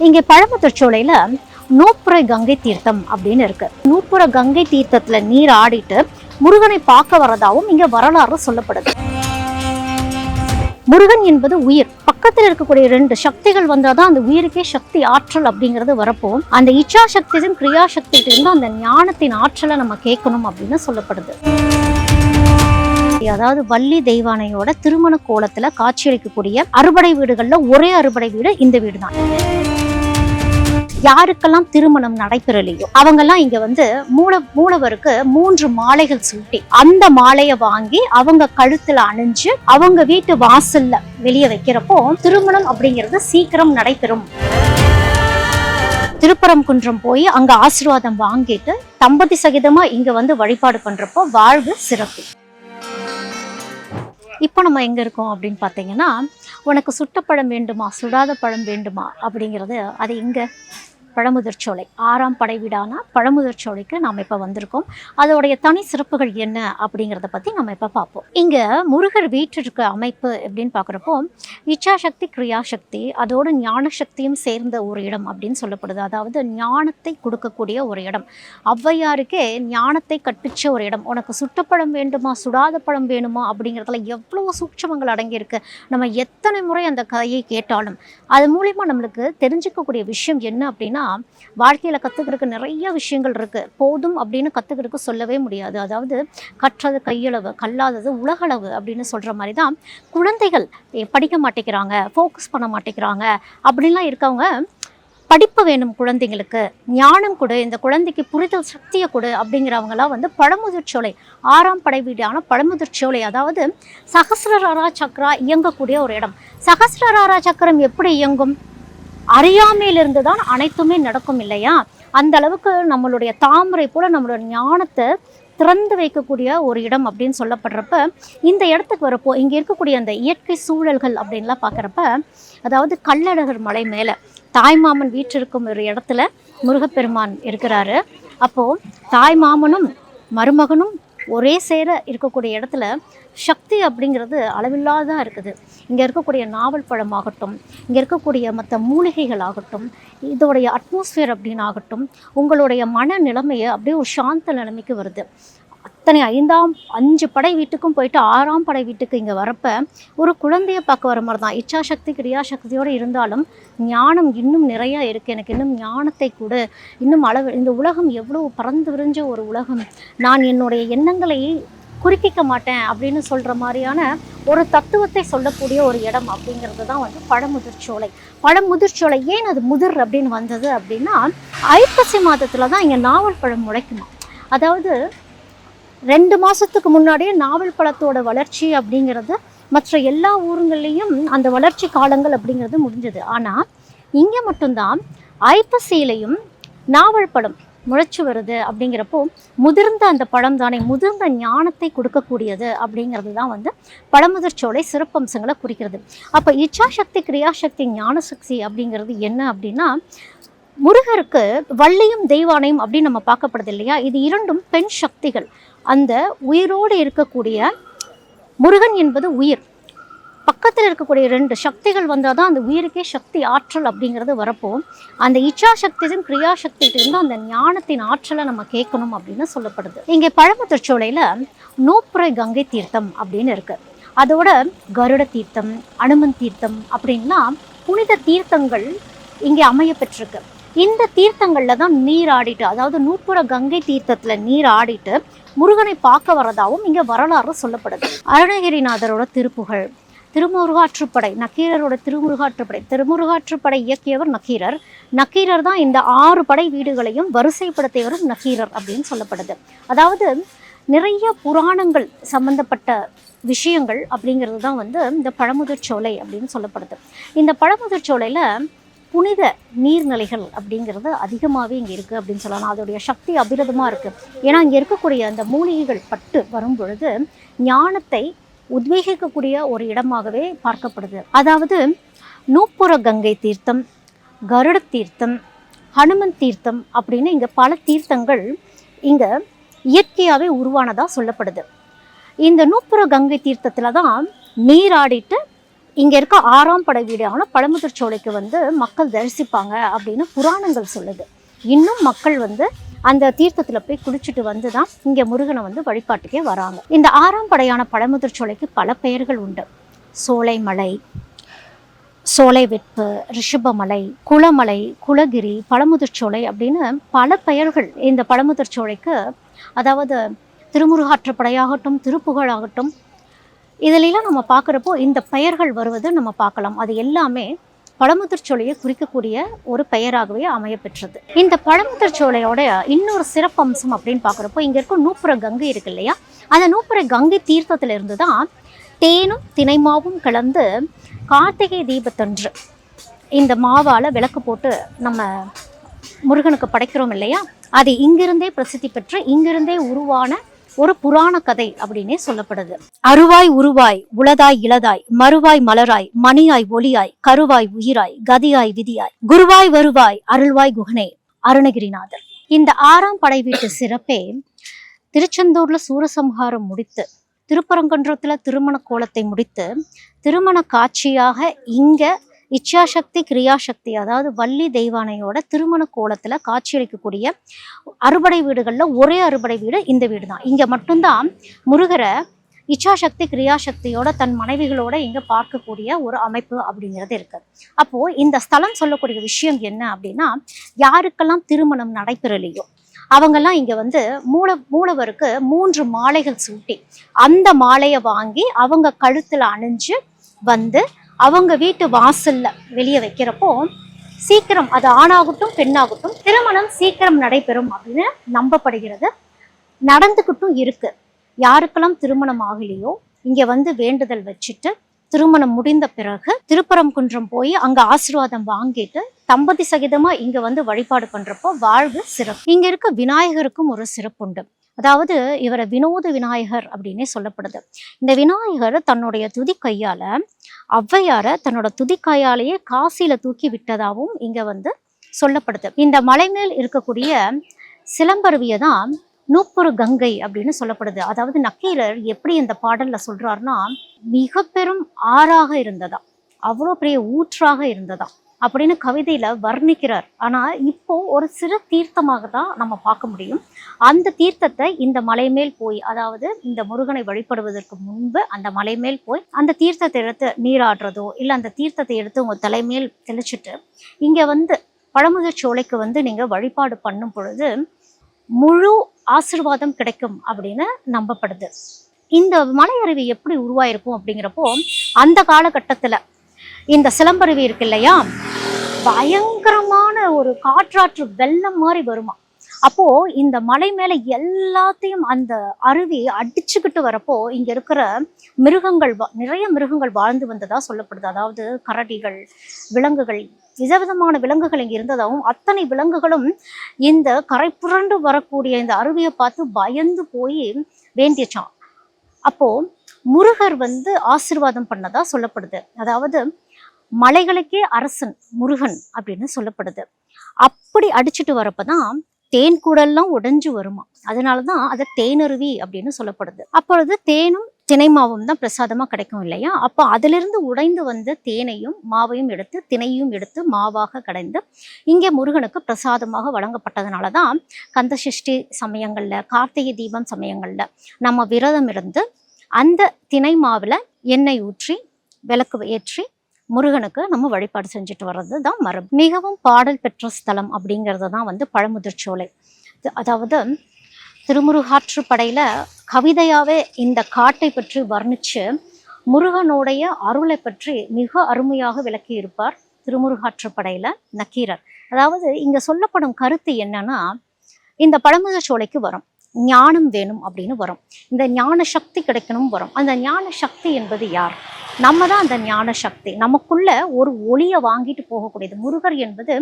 இங்கே பழமுதிர்ச்சோலையில நூப்புற கங்கை தீர்த்தம் அப்படின்னு இருக்கு. நூப்புற கங்கை தீர்த்தத்துல நீர் ஆடிட்டு முருகனை பார்க்க வரதாகவும் இங்க வரலாறு சொல்லப்படுது. முருகன் என்பது உயிர். பக்கத்தில் இருக்கக்கூடிய ரெண்டு சக்திகள் வந்தாதான் அந்த உயிருக்கே சக்தி ஆற்றல் அப்படிங்கிறது வரப்போ அந்த இச்சா சக்தியும் கிரியா சக்தியிலிருந்து அந்த ஞானத்தின் ஆற்றலை நம்ம கேட்கணும் அப்படின்னு சொல்லப்படுது. அதாவது வள்ளி தெய்வானையோட திருமண கோலத்துல காட்சியளிக்கக்கூடிய அறுபடை வீடுகள்ல ஒரே அறுபடை வீடு இந்த வீடு தான் யாருக்கெல்லாம் திருமணம் நடைபெறலையோ அவங்கெல்லாம் இங்க வந்து மூல மூலவருக்கு மூன்று மாலைகள் சூட்டி அந்த மாலையை வாங்கி அவங்க கழுத்துல அணிஞ்சு அவங்க வீட்டு வாசல்ல வெளியே வைக்கிறப்போ திருமணம் அப்படிங்கிறது சீக்கிரம் நடைபெறும். திருப்பரங்குன்றம் போய் அங்க ஆசீர்வாதம் வாங்கிட்டு தம்பதி சகிதமா இங்க வந்து வழிபாடு பண்றப்போ வாழ்வு சிறப்பு. இப்போ நம்ம எங்க இருக்கோம் அப்படின்னு பார்த்தீங்கன்னா உனக்கு சுட்ட பழம் வேண்டுமா சுடாத பழம் வேண்டுமா அப்படிங்கிறது அது எங்க? பழமுதிர்ச்சோலை ஆறாம் படைவீடான பழமுதிர்ச்சோலைக்கு நாம் இப்போ வந்திருக்கோம். அதோடைய தனி சிறப்புகள் என்ன அப்படிங்கிறத பற்றி நம்ம இப்போ பார்ப்போம். இங்கே முருகர் வீட்டிற்கு அமைப்பு அப்படின்னு பார்க்குறப்போ இச்சாசக்தி கிரியாசக்தி அதோடு ஞான சக்தியும் சேர்ந்த ஒரு இடம் அப்படின்னு சொல்லப்படுது. அதாவது ஞானத்தை கொடுக்கக்கூடிய ஒரு இடம். ஔவையாருக்கே ஞானத்தை கற்பிச்ச ஒரு இடம். உனக்கு சுட்டப்பழம் வேண்டுமா சுடாத பழம் வேணுமா அப்படிங்கிறதுல எவ்வளோ சூட்சமங்கள் அடங்கியிருக்கு. நம்ம எத்தனை முறை அந்த கதையை கேட்டாலும் அது மூலிமா நம்மளுக்கு தெரிஞ்சுக்கக்கூடிய விஷயம் என்ன அப்படின்னா வாழ்க்கையில் கற்றுக்கிறதுக்கு நிறைய விஷயங்கள் இருக்குது போதும் அப்படின்னு கற்றுக்கிறதுக்கு சொல்லவே முடியாது. அதாவது கற்றது கையளவு கல்லாதது உலகளவு அப்படின்னு சொல்கிற மாதிரி தான் குழந்தைகள் படிக்க மாட்டேங்கிறாங்க ஃபோக்கஸ் பண்ண மாட்டேங்கிறாங்க அப்படின்லாம் இருக்கவங்க படிப்பு வேணும் குழந்தைங்களுக்கு. ஞானம் கொடு இந்த குழந்தைக்கு புரிதல் சக்தியை கொடு அப்படிங்கிறவங்களாம் வந்து பழமுதிர்ச்சோலை ஆறாம் படை வீடான பழமுதிர்ச்சோலை அதாவது சகசிரராரா சக்கரா இயங்கக்கூடிய ஒரு இடம். சகசிரராரா சக்கரம் எப்படி இயங்கும்? அறியாமையிலிருந்து தான் அனைத்துமே நடக்கும் இல்லையா? அந்த அளவுக்கு நம்மளுடைய தாமரை போல நம்மளோட ஞானத்தை திறந்து வைக்கக்கூடிய ஒரு இடம் அப்படின்னு சொல்லப்படுறப்ப இந்த இடத்துக்கு வரப்போ இங்கே இருக்கக்கூடிய அந்த இயற்கை சூழல்கள் அப்படின்லாம் பார்க்குறப்ப அதாவது கல்லழகர் மலை மேலே தாய்மாமன் வீற்றிருக்கும் ஒரு இடத்துல முருகப்பெருமான் இருக்கிறாரு. அப்போது தாய்மாமனும் மருமகனும் ஒரே சேர இருக்கக்கூடிய இடத்துல சக்தி அப்படிங்கிறது அளவில்லாதான் இருக்குது. இங்கே இருக்கக்கூடிய நாவல் பழமாகட்டும் இங்கே இருக்கக்கூடிய மற்ற மூலிகைகள் ஆகட்டும் இதோடைய அட்மாஸ்ஃபியர் அப்படின்னு ஆகட்டும் உங்களுடைய மன நிலைமையை அப்படியே ஒரு சாந்த நிலைமைக்கு வருது. அத்தனை ஐந்தாம் அஞ்சு படை வீட்டுக்கும் போயிட்டு ஆறாம் படை வீட்டுக்கு இங்கே வரப்ப ஒரு குழந்தைய பார்க்க வர மாதிரி தான் இச்சாசக்தி கிரியாசக்தியோடு இருந்தாலும் ஞானம் இன்னும் நிறையா இருக்குது எனக்கு இன்னும் ஞானத்தை கூட. இன்னும் அளவு இந்த உலகம் எவ்வளோ பறந்து விரிஞ்ச ஒரு உலகம். நான் என்னுடைய எண்ணங்களை குறுக்கிக்க மாட்டேன் அப்படின்னு சொல்கிற மாதிரியான ஒரு தத்துவத்தை சொல்லக்கூடிய ஒரு இடம் அப்படிங்கிறது தான் வந்து பழமுதிர்ச்சோலை. பழமுதிர்ச்சோலை ஏன் அது முதிர் அப்படின்னு வந்தது அப்படின்னா ஐப்பசி மாதத்தில் தான் இங்கே நாவல் பழம் முளைக்குமா அதாவது ரெண்டு மாதத்துக்கு முன்னாடியே நாவல் பழத்தோட வளர்ச்சி அப்படிங்கிறது மற்ற எல்லா ஊருங்கள்லேயும் அந்த வளர்ச்சி காலங்கள் அப்படிங்கிறது முடிஞ்சது. ஆனால் இங்கே மட்டும்தான் ஐப்பசியிலையும் நாவல் பழம் முளைச்சி வருது அப்படிங்கிறப்போ முதிர்ந்த அந்த பழம் தானே முதிர்ந்த ஞானத்தை கொடுக்கக்கூடியது அப்படிங்கிறது தான் வந்து பழமுதிர்ச்சோலை சிறப்பம்சங்களை குறிக்கிறது. அப்போ இச்சாசக்தி கிரியாசக்தி ஞானசக்தி அப்படிங்கிறது என்ன அப்படின்னா முருகருக்கு வள்ளியும் தெய்வானையும் அப்படின்னு நம்ம பார்க்கப்படுது இல்லையா? இது இரண்டும் பெண் சக்திகள். அந்த உயிரோடு இருக்கக்கூடிய முருகன் என்பது உயிர். பக்கத்தில் இருக்கக்கூடிய ரெண்டு சக்திகள் வந்தால் தான் அந்த உயிருக்கே சக்தி ஆற்றல் அப்படிங்கிறது வரப்போ அந்த இச்சா சக்தியும் கிரியா சக்தியிலிருந்து அந்த ஞானத்தின் ஆற்றலை நம்ம கேட்கணும் அப்படின்னு சொல்லப்படுது. இங்கே பழமுதிர்ச்சோலையில் நோப்புரை கங்கை தீர்த்தம் அப்படின்னு இருக்குது அதோட கருட தீர்த்தம் அனுமன் தீர்த்தம் அப்படின்னா புனித தீர்த்தங்கள் இங்கே அமைய பெற்றிருக்கு இந்த தீர்த்தங்களில் தான் நீர் ஆடிட்டு அதாவது நூப்புற கங்கை தீர்த்தத்தில் நீர் ஆடிட்டு முருகனை பார்க்க வரதாகவும் இங்கே வரலாறு சொல்லப்படுது. அருணகிரிநாதரோட திருப்புகழ் திருமுருகாற்றுப்படை நக்கீரரோட திருமுருகாற்றுப்படை திருமுருகாற்றுப்படை இயக்கியவர் நக்கீரர். நக்கீரர் தான் இந்த ஆறு படை வீடுகளையும் வரிசைப்படுத்தியவரும் நக்கீரர் அப்படின்னு சொல்லப்படுது. அதாவது நிறைய புராணங்கள் சம்பந்தப்பட்ட விஷயங்கள் அப்படிங்கிறது தான் வந்து இந்த பழமுதிர்ச்சோலை அப்படின்னு சொல்லப்படுது. இந்த பழமுதிர்ச்சோலையில் புனித நீர்நிலைகள் அப்படிங்கிறது அதிகமாகவே இங்கே இருக்குது அப்படின்னு சொல்லலாம். அதோடைய சக்தி அபிரதமாக இருக்குது ஏன்னா இங்கே இருக்கக்கூடிய அந்த மூலிகைகள் பட்டு வரும் பொழுது ஞானத்தை உத்வேகிக்கக்கூடிய ஒரு இடமாகவே பார்க்கப்படுது. அதாவது நூப்புற கங்கை தீர்த்தம் கருட தீர்த்தம் ஹனுமன் தீர்த்தம் அப்படின்னு இங்கே பல தீர்த்தங்கள் இங்கே இயற்கையாகவே உருவானதாக சொல்லப்படுது. இந்த நூப்புற கங்கை தீர்த்தத்தில் தான் நீராடிட்டு இங்கே இருக்க ஆறாம் படை வீடான பழமுதிர்ச்சோலைக்கு வந்து மக்கள் தரிசிப்பாங்க அப்படின்னு புராணங்கள் சொல்லுது. இன்னும் மக்கள் வந்து அந்த தீர்த்தத்தில் போய் குளிச்சுட்டு வந்து தான் இங்கே முருகனை வந்து வழிபாட்டுக்கே வராங்க. இந்த ஆறாம் படையான பழமுதிர் சோலைக்கு பல பெயர்கள் உண்டு. சோலைமலை சோலை வெட்பு ரிஷபமலை குளமலை குலகிரி பழமுதிர்ச்சோலை அப்படின்னு பல பெயர்கள் இந்த பழமுதிர்ச்சோலைக்கு அதாவது திருமுருகாற்றுப்படையாகட்டும் திருப்புகழாகட்டும் இதிலெல்லாம் நம்ம பார்க்குறப்போ இந்த பெயர்கள் வருவது நம்ம பார்க்கலாம். அது எல்லாமே பழமுதிர்ச்சோலையை குறிக்கக்கூடிய ஒரு பெயராகவே அமையப்பெற்றது. இந்த பழமுதிர்ச்சோலையோட இன்னொரு சிறப்பம்சம் அப்படின்னு பார்க்குறப்போ இங்கே இருக்க நூப்புற கங்கை இருக்கு இல்லையா? அந்த நூப்புற கங்கை தீர்த்தத்திலிருந்து தான் தேனும் தினைமாவும் கலந்து கார்த்திகை தீபத்தன்று இந்த மாவால் விளக்கு போட்டு நம்ம முருகனுக்கு படைக்கிறோம் இல்லையா? அது இங்கிருந்தே பிரசித்தி பெற்று இங்கிருந்தே உருவான ஒரு புராண கதை அப்படின்னே சொல்லப்படுது. அருவாய் உருவாய் உளதாய் இளதாய் மறுவாய் மலராய் மணியாய் ஒளியாய் கருவாய் உயிராய் கதியாய் விதியாய் குருவாய் வருவாய் அருள்வாய் குகனே அருணகிரிநாதர். இந்த ஆறாம் படை வீட்டு சிறப்பே திருச்செந்தூர்ல சூரசம்ஹாரம் முடித்து திருப்பரங்குன்றத்துல திருமண கோலத்தை முடித்து திருமண காட்சியாக இங்க இச்சாசக்தி கிரியாசக்தி அதாவது வள்ளி தெய்வானையோட திருமண கோலத்தில் காட்சியளிக்கக்கூடிய அறுபடை வீடுகளில் ஒரே அறுபடை வீடு இந்த வீடு தான் இங்கே மட்டும்தான் முருகரை இச்சாசக்தி கிரியாசக்தியோட தன் மனைவிகளோட இங்கே பார்க்கக்கூடிய ஒரு அமைப்பு அப்படிங்கிறது இருக்குது அப்போது இந்த ஸ்தலம் சொல்லக்கூடிய விஷயம் என்ன அப்படின்னா யாருக்கெல்லாம் திருமணம் நடைபெறலையோ அவங்கெல்லாம் இங்கே வந்து மூல மூலவருக்கு மூன்று மாலைகள் சூட்டி அந்த மாலையை வாங்கி அவங்க கழுத்தில் அணிஞ்சு வந்து அவங்க வீட்டு வாசல்ல வெளியே வைக்கிறப்போ சீக்கிரம் அது ஆணாகட்டும் பெண்ணாகட்டும் திருமணம் சீக்கிரம் நடைபெறும் அப்படின்னு நம்பப்படுகிறது. நடந்துக்கிட்டும் இருக்கு. யாருக்கெல்லாம் திருமணம் ஆகலையோ இங்க வந்து வேண்டுதல் வச்சுட்டு திருமணம் முடிந்த பிறகு திருப்பரங்குன்றம் போய் அங்க ஆசீர்வாதம் வாங்கிட்டு தம்பதி சகிதமா இங்க வந்து வழிபாடு பண்றப்போ வாழ்வு சிறப்பு. இங்க இருக்க விநாயகருக்கும் ஒரு சிறப்புண்டு. அதாவது இவரை வினோத விநாயகர் அப்படின்னே சொல்லப்படுது. இந்த விநாயகர் தன்னுடைய துதி கையால ஔவையார தன்னோட துதி கையாலேயே காசியில தூக்கி விட்டதாகவும் இங்க வந்து சொல்லப்படுது. இந்த மலை மேல் இருக்கக்கூடிய சிலம்பருவியை தான் நூப்புறு கங்கை அப்படின்னு சொல்லப்படுது. அதாவது நக்கீரர் எப்படி இந்த பாடல்ல சொல்றாருன்னா மிக பெரும் ஆறாக இருந்ததா அவ்வளோ பெரிய ஊற்றாக இருந்ததா அப்படின்னு கவிதையில வர்ணிக்கிறார். ஆனா இப்போ ஒரு சிறு தீர்த்தமாக தான் நம்ம பார்க்க முடியும். அந்த தீர்த்தத்தை இந்த மலை மேல் போய் அதாவது இந்த முருகனை வழிபடுவதற்கு முன்பு அந்த மலை மேல் போய் அந்த தீர்த்தத்தை எடுத்து நீராடுறதோ இல்லை அந்த தீர்த்தத்தை எடுத்து உங்க தலைமேல் தெளிச்சிட்டு இங்க வந்து பழமுதிர் சோலைக்கு வந்து நீங்க வழிபாடு பண்ணும் பொழுது முழு ஆசிர்வாதம் கிடைக்கும் அப்படின்னு நம்பப்படுது. இந்த மலையருவி எப்படி உருவாயிருக்கும் அப்படிங்கிறப்போ அந்த காலகட்டத்துல இந்த சிலம்பருவி இருக்கு இல்லையா? பயங்கரமான ஒரு காற்றாற்று வெள்ளம் மாதிரி வருமா? அப்போ இந்த மலை மேல எல்லாத்தையும் அந்த அருவி அடிச்சுக்கிட்டு வரப்போ இங்க இருக்கிற மிருகங்கள் வா- நிறைய மிருகங்கள் வாழ்ந்து வந்ததா சொல்லப்படுது. அதாவது கரடிகள் விலங்குகள் விதவிதமான விலங்குகள் இங்க இருந்ததாகவும் அத்தனை விலங்குகளும் இந்த கரை புரண்டு வரக்கூடிய இந்த அருவியை பார்த்து பயந்து போய் வேண்டியச்சான் அப்போ முருகர் வந்து ஆசீர்வாதம் பண்ணதா சொல்லப்படுது. அதாவது மலைகளுக்கே அரசன் முருகன் அப்படின்னு சொல்லப்படுது. அப்படி அடிச்சுட்டு வரப்பதான் தேன் கூடெல்லாம் உடைஞ்சு வருமா? அதனாலதான் அதை தேனருவி அப்படின்னு சொல்லப்படுது. அப்பொழுது தேனும் தினைமாவும் தான் பிரசாதமா கிடைக்கும் இல்லையா? அப்போ அதிலிருந்து உடைந்து வந்த தேனையும் மாவையும் எடுத்து தினையும் எடுத்து மாவாக கடைந்து இங்கே முருகனுக்கு பிரசாதமாக வழங்கப்பட்டதுனால தான் கந்த சஷ்டி கார்த்திகை தீபம் சமயங்களில் நம்ம விரதம் இருந்து அந்த தினை மாவில் எண்ணெய் ஊற்றி விளக்கு ஏற்றி முருகனுக்கு நம்ம வழிபாடு செஞ்சுட்டு வர்றது தான் மரபு. மிகவும் பாடல் பெற்ற ஸ்தலம் அப்படிங்கிறது தான் வந்து பழமுதிர்ச்சோலை. அதாவது அதாவது திருமுருகாற்றுப்படையில கவிதையாவே இந்த காட்டை பற்றி வர்ணிச்சு முருகனுடைய அருளை பற்றி மிக அருமையாக விளக்கி இருப்பார் திருமுருகாற்றுப்படையில நக்கீரர். அதாவது இங்கே சொல்லப்படும் கருத்து என்னன்னா இந்த பழமுதிர்ச்சோலைக்கு வரும். ஞானம் வேணும் அப்படின்னு வரும். இந்த ஞான சக்தி கிடைக்கணும் வரும். அந்த ஞான சக்தி என்பது யார்? நம்ம தான் அந்த ஞான சக்தி. நமக்குள்ள ஒரு ஒளியை வாங்கிட்டு போகக்கூடியது. முருகர் என்பது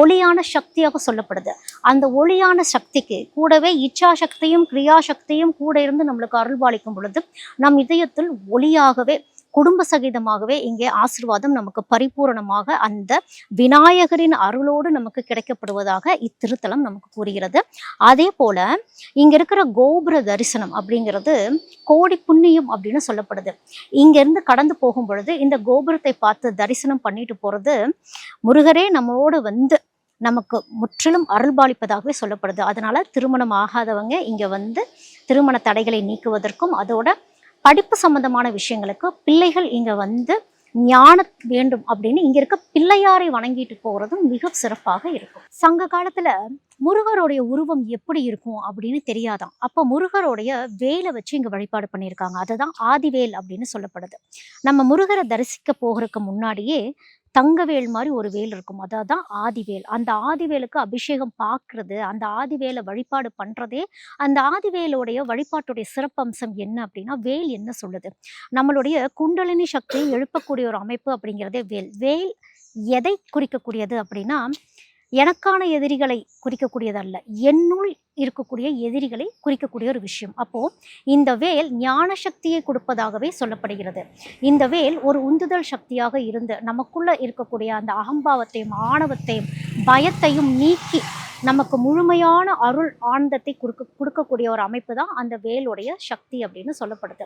ஒளியான சக்தியாக சொல்லப்படுது. அந்த ஒளியான சக்திக்கு கூடவே இச்சா சக்தியும் கிரியா சக்தியும் கூட இருந்து நம்மளுக்கு அருள்பாலிக்கும் பொழுது நம் இதயத்தில் ஒளியாகவே குடும்ப சகிதமாகவே இங்கே ஆசிர்வாதம் நமக்கு பரிபூரணமாக அந்த விநாயகரின் அருளோடு நமக்கு கிடைக்கப்படுவதாக இத்திருத்தலம் நமக்கு கூறுகிறது. அதே போல இங்க இருக்கிற கோபுர தரிசனம் அப்படிங்கிறது கோடி புண்ணியம் அப்படின்னு சொல்லப்படுது. இங்கிருந்து கடந்து போகும் பொழுது இந்த கோபுரத்தை பார்த்து தரிசனம் பண்ணிட்டு போறது முருகரே நம்மோடு வந்து நமக்கு முற்றிலும் அருள்பாலிப்பதாகவே சொல்லப்படுது. அதனால திருமணம் ஆகாதவங்க இங்க வந்து திருமண தடைகளை நீக்குவதற்கும் அதோட படிப்பு சம்பந்தமான விஷயங்களுக்கு பிள்ளைகள் இங்கே வந்து ஞான வேண்டும் அப்படின்னு இங்கே இருக்க பிள்ளையாரை வணங்கிட்டு போகிறதும் மிக சிறப்பாக இருக்கும். சங்க காலத்தில் முருகருடைய உருவம் எப்படி இருக்கும் அப்படின்னு தெரியாதாம். அப்போ முருகருடைய வேலை வச்சு இங்கே வழிபாடு பண்ணியிருக்காங்க. அதுதான் ஆதிவேல் அப்படின்னு சொல்லப்படுது. நம்ம முருகரை தரிசிக்க போகிறதுக்கு முன்னாடியே தங்கவேல் மாதிரி ஒரு வேல் இருக்கும். அதான் ஆதிவேல். அந்த ஆதிவேலுக்கு அபிஷேகம் பார்க்கறது அந்த ஆதிவேலை வழிபாடு பண்றதே அந்த ஆதிவேலுடைய வழிபாட்டுடைய சிறப்பம்சம் என்ன அப்படின்னா வேல் என்ன சொல்லுது? நம்மளுடைய குண்டலினி சக்தியை எழுப்பக்கூடிய ஒரு அமைப்பு அப்படிங்கிறதே வேல். வேல் எதை குறிக்கக்கூடியது அப்படின்னா எனக்கான எதிரிகளை குறிக்கக்கூடியதல்ல. என்னுள் இருக்கக்கூடிய எதிரிகளை குறிக்கக்கூடிய ஒரு விஷயம். அப்போ இந்த வேல் ஞான சக்தியை கொடுப்பதாகவே சொல்லப்படுகிறது. இந்த வேல் ஒரு உந்துதல் சக்தியாக இருந்து நமக்குள்ள இருக்கக்கூடிய அந்த அகம்பாவத்தையும் ஆணவத்தையும் பயத்தையும் நீக்கி நமக்கு முழுமையான அருள் ஆனந்தத்தை கொடுக்க கொடுக்கக்கூடிய ஒரு அமைப்பு தான் அந்த வேலுடைய சக்தி அப்படின்னு சொல்லப்படுது.